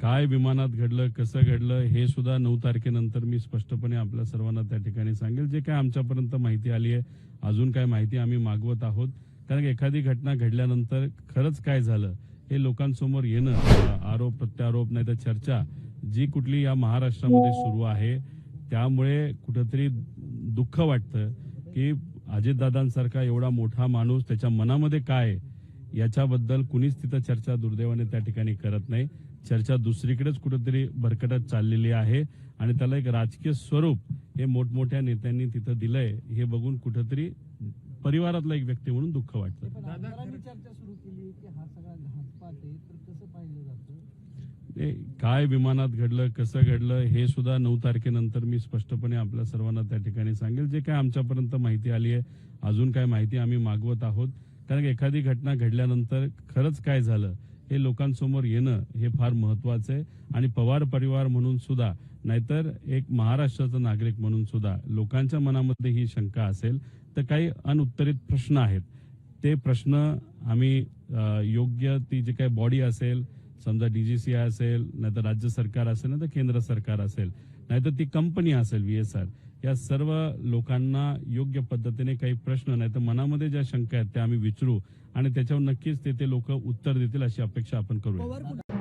काय विमानात घडलं कसं घडलं हे सुद्धा नऊ तारखेनंतर मी स्पष्टपणे आपल्या सर्वांना त्या ठिकाणी सांगेल. जे काय आमच्यापर्यंत माहिती आली आहे अजून काय माहिती आम्ही मागवत आहोत. कारण एखादी घटना घडल्यानंतर खरंच काय झालं हे लोकांसमोर येणं आरोप प्रत्यारोप नाही तर चर्चा जी कुठली या महाराष्ट्रामध्ये सुरू आहे त्यामुळे कुठंतरी दुःख वाटतं की अजितदादांसारखा एवढा मोठा माणूस त्याच्या मनामध्ये काय आहे, याच्याबद्दल कुणीच तिथं चर्चा दुर्दैवाने त्या ठिकाणी करत नाही. चर्चा दुसरीकडेच कुठेतरी भरकटत चाललेली आहे. आणि त्याला एक राजकीय स्वरूप हे मोठमोठ्या नेत्यांनी तिथं दिलंय हे बघून कुठेतरी परिवारातला एक व्यक्ती म्हणून दुःख वाटतं. पण आमदारांनी चर्चा सुरू केली की सगळा घातपात आहे तर कसं पाहिलं जातं? काय विमानात घडलं कसं घडलं हे सुद्धा नऊ तारखेनंतर मी स्पष्टपणे आपल्या सर्वांना त्या ठिकाणी सांगेल. जे काय आमच्यापर्यंत माहिती आली आहे अजून काय माहिती आम्ही मागवत आहोत. कारण एखादी घटना घडल्यानंतर खरंच काय झालं हे लोकांसमोर येणं हे फार महत्वाचं आहे. आणि पवार परिवार म्हणून सुद्धा नाहीतर एक महाराष्ट्राचा नागरिक म्हणून सुद्धा लोकांच्या मनामध्ये ही शंका असेल तर काही अनुत्तरित प्रश्न आहेत. ते प्रश्न आम्ही योग्य ती जी काही बॉडी असेल समजा डीजीसीआय असेल नाहीतर राज्य सरकार असेल नाहीतर केंद्र सरकार असेल नाहीतर ती कंपनी असेल व्हीएसआर या सर्व लोकांना योग्य पद्धतीने काही प्रश्न नाही तर मनामध्ये ज्या शंका आहेत त्या आम्ही विचारू आणि त्याच्यावर नक्कीच ते ते लोक उत्तर देतील अशी अपेक्षा आपण करूया.